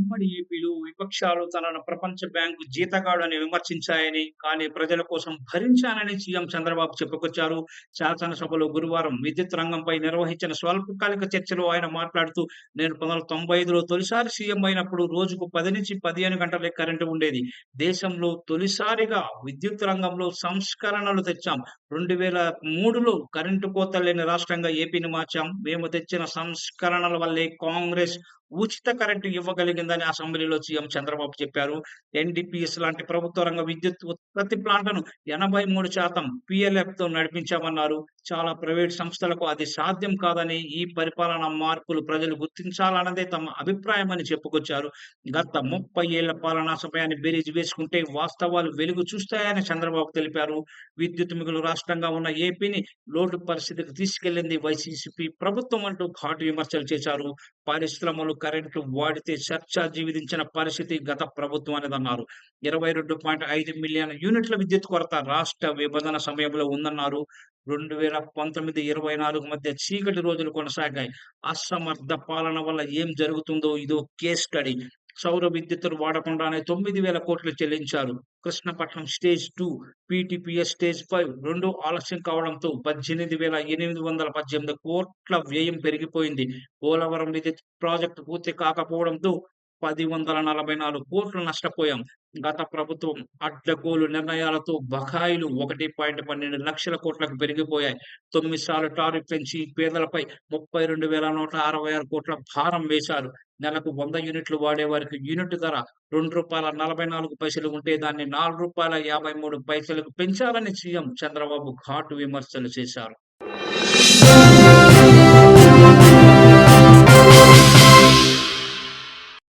ఉమ్మడి ఏపీలో విపక్షాలు తనను ప్రపంచ బ్యాంకు జీతగాడని విమర్శించాయని, కానీ ప్రజల కోసం భరించానని సీఎం చంద్రబాబు చెప్పుకొచ్చారు. శాసనసభలో గురువారం విద్యుత్ రంగంపై నిర్వహించిన స్వల్పకాలిక చర్చలో ఆయన మాట్లాడుతూ, నేను 1995లో తొలిసారి సీఎం అయినప్పుడు రోజుకు 10-15 గంటలే కరెంటు ఉండేది. దేశంలో తొలిసారిగా విద్యుత్ రంగంలో సంస్కరణలు తెచ్చాం. 2003లో కరెంటు కోత లేని రాష్ట్రంగా ఏపీని మార్చాం. మేము తెచ్చిన సంస్కరణల వల్లే కాంగ్రెస్ ఉచిత కరెంటు ఇవ్వగలిగిందని అసెంబ్లీలో సీఎం చంద్రబాబు చెప్పారు. ఎన్‌డీపీఎస్ లాంటి ప్రభుత్వ రంగ విద్యుత్ ఉత్పత్తి ప్లాంట్‌లను 83% పీఎల్ఎఫ్‌తో నడిపించామన్నారు. చాలా ప్రైవేట్ సంస్థలకు అది సాధ్యం కాదని, ఈ పరిపాలన మార్పులు ప్రజలు గుర్తించాలన్నదే తమ అభిప్రాయమని చెప్పుకొచ్చారు. గత 30 ఏళ్ళ పాలనా సమయాన్ని బేరీజ్ వేసుకుంటే వాస్తవాలు వెలుగు చూస్తాయని చంద్రబాబు తెలిపారు. విద్యుత్ మిగులు రాష్ట్రంగా ఉన్న ఏపీని లోటు పరిస్థితికి తీసుకెళ్ళింది వైసీసీపీ ప్రభుత్వం అంటూ ఘాటు విమర్శలు చేశారు. పరిశ్రమలు కరెంటు వాడితే సర్చార్జి విధించిన పరిస్థితి గత ప్రభుత్వానికి అన్నారు ఇరవై రెండు పాయింట్ ఐదు మిలియన్ యూనిట్ల విద్యుత్ కొరత రాష్ట్ర విభజన సమయంలో ఉందన్నారు. 2019, 24 మధ్య చీకటి రోజులు కొనసాగాయి. అసమర్థ పాలన వల్ల ఏం జరుగుతుందో ఇదో కేస్ స్టడీ. సౌర విద్యుత్తును వాడకుండానే 9,000 కోట్లు చెల్లించారు. Krishnapatnam stage two PTPS stage five రెండు ఆలస్యం కావడంతో 18,818 కోట్ల వ్యయం పెరిగిపోయింది. పోలవరం విద్యుత్ ప్రాజెక్టు పూర్తి కాకపోవడంతో పది వందల నలభై నాలుగు కోట్లు నష్టపోయాం. గత ప్రభుత్వం అడ్డగోలు నిర్ణయాలతో బకాయిలు ఒకటి పాయింట్ పన్నెండు లక్షల కోట్లకు పెరిగిపోయాయి. తొమ్మిది సార్లు టారిఫ్ పెంచి పేదలపై ముప్పై రెండు వేల నూట అరవై ఆరు కోట్ల భారం వేశారు. నెలకు వంద యూనిట్లు వాడే వారికి యూనిట్ ధర రెండు రూపాయల నలభై నాలుగు పైసలు ఉంటే దాన్ని నాలుగు రూపాయల యాభై మూడు పైసలకు పెంచాలని సీఎం చంద్రబాబు ఘాటు విమర్శలు చేశారు.